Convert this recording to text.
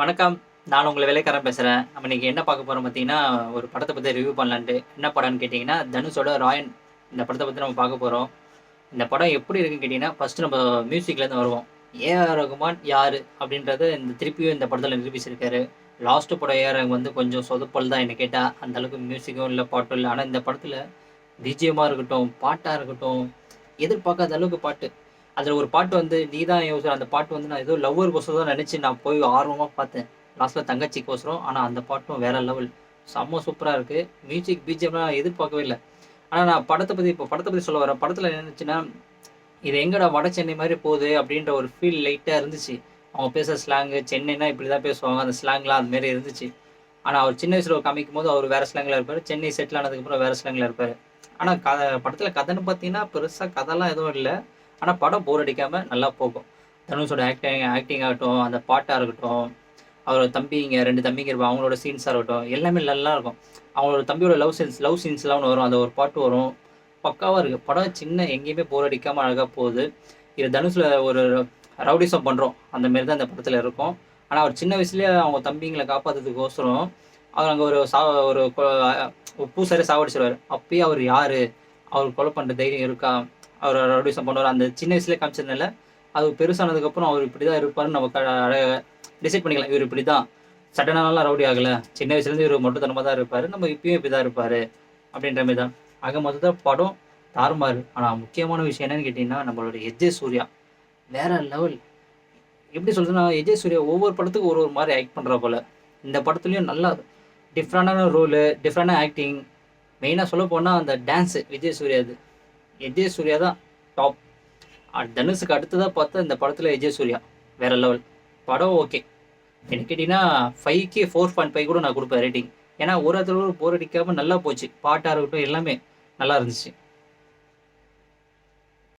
வணக்கம். நான் உங்களை வேலைக்காரன் பேசுகிறேன் நம்ம இன்றைக்கி என்ன பார்க்க போகிறோம் பார்த்தீங்கன்னா ஒரு படத்தை பற்றி ரிவ்யூ பண்ணலான்ட்டு. என்ன படம்னு கேட்டிங்கன்னா தனுஷோட ராயன் இந்த படத்தை பற்றி நம்ம பார்க்க போகிறோம் இந்த படம் எப்படி இருக்குன்னு கேட்டிங்கன்னா ஃபஸ்ட்டு நம்ம மியூசிக்லேருந்து வருவோம். ஏஆர் ரகுமான் யார் அப்படின்றத இந்த திருப்பியும் இந்த படத்தில் நிரூபிச்சிருக்காரு. லாஸ்ட்டு படம் ஏஆர் வந்து கொஞ்சம் சொதப்பல் தான் என்ன கேட்டால் அந்தளவுக்கு மியூசிக்கும் இல்லை பாட்டும் இல்லை. ஆனால் இந்த படத்தில் பிஜிஎம்மாக இருக்கட்டும் பாட்டாக இருக்கட்டும் எதிர்பார்க்காத அளவுக்கு பாட்டு. அதில் ஒரு பாட்டு வந்து நீ தான் அந்த பாட்டு வந்து நான் ஏதோ லவ்வர் கோசம் தான் நினச்சி நான் போய் ஆர்வமாக பார்த்தேன். லாஸ்ட்டில் தங்கச்சிக்கோசரம். ஆனால் அந்த பாட்டும் வேற லெவல். செம்ம சூப்பராக இருக்குது மியூசிக் பிஜிஎம்லாம் நான் எதிர்பார்க்கவே இல்லை. ஆனால் நான் படத்தை பற்றி இப்போ படத்தை பற்றி சொல்ல வரேன். படத்தில் என்னச்சுன்னா இது எங்கடா வட சென்னை மாதிரி போகுது? அப்படின்ற ஒரு ஃபீல் லைட்டாக இருந்துச்சு. அவங்க பேசுகிற ஸ்லாங்கு சென்னைனா இப்படி தான் பேசுவாங்க. அந்த ஸ்லாங்லாம் அது மாரி இருந்துச்சு. ஆனால் அவர் சின்ன வயசில் காமிக்கும் போது அவர் வேறு ஸ்லாங்கில் இருப்பார். சென்னை செட்டில் ஆனதுக்கப்புறம் வேறு ஸ்லாங்கில் இருப்பார். ஆனால் கதை படத்தில் கதைன்னு பார்த்தீங்கன்னா பெருசாக கதைலாம் எதுவும் இல்லை. ஆனால் படம் போர் அடிக்காமல் நல்லா போகும். தனுஷோட ஆக்டிங் ஆக்டிங் ஆகட்டும் அந்த பாட்டாக இருக்கட்டும் அவரோட தம்பிங்க ரெண்டு தம்பிங்க இருப்பாங்க அவங்களோட சீன்ஸாக இருக்கட்டும் எல்லாமே நல்லா இருக்கும். அவங்களோட தம்பியோட லவ் சீன்ஸ் லவ் சீன்ஸ்லாம் ஒன்று வரும். அந்த ஒரு பாட்டு வரும். பக்காவாக இருக்குது படம் சின்ன எங்கேயுமே போர் அடிக்காமல் அழகாக போகுது. இது தனுஷில் ஒரு ரவுடிசம் பண்ணுறோம் அந்த மாரி தான் இந்த படத்தில் இருக்கும். ஆனால் அவர் சின்ன வயசுலேயே அவங்க தம்பிங்களை காப்பாற்றுறதுக்கோசரம் அவர் அங்கே ஒரு சா ஒரு பூசாரே பூசாரி சாவடிச்சிருவார். அப்பயே அவர் யார்? அவர் கொலை பண்ணுற தைரியம் இருக்கா? அவர் ரவுடிசம் பண்ணுவார் அந்த சின்ன வயசுலேயே காமிச்சதுனால அது பெருசானதுக்கப்புறம் அவர் இப்படி தான் இருப்பாருன்னு நம்ம டிசைட் பண்ணிக்கலாம். இவர் இப்படி தான் சட்டனாலாம் ரவுடி ஆகலை. சின்ன வயசுலேருந்து இவர் மட்டுத்தனமாக தான் இருப்பார். நம்ம இப்பயும் இப்படி தான் இருப்பார். அப்படின்ற மாதிரி தான் ஆக மொத்தத்தில் படம் தாறுமாறு ஆனால் முக்கியமான விஷயம் என்னன்னு கேட்டிங்கன்னா நம்மளோட எஜே சூர்யா. வேற லெவல் எப்படி சொல்றதுன்னா எஜே சூர்யா ஒவ்வொரு படத்துக்கும் ஒரு ஒரு மாதிரி ஆக்ட் பண்ணுற போல. இந்த படத்துலையும் நல்லா டிஃப்ரெண்டான ரோலு டிஃப்ரெண்டான ஆக்டிங் மெயினாக சொல்ல போனால் அந்த டான்ஸு விஜய் சூர்யாது விஜய் சூர்யா தான் டாப் தனுஷுக்கு அடுத்ததாக பார்த்தா இந்த படத்தில் விஜய் சூர்யா வேற லெவல் படம் ஓகே எனக்கு கேட்டிங்கன்னா ஃபைவ் கே ஃபோர் பாயிண்ட் ஃபைவ் கூட நான் கொடுப்பேன் ரேட்டிங் ஏன்னா ஒரு ஒருத்தரோட போர் அடிக்காமல் நல்லா போச்சு. பாட்டாக இருக்கட்டும் எல்லாமே நல்லா இருந்துச்சு.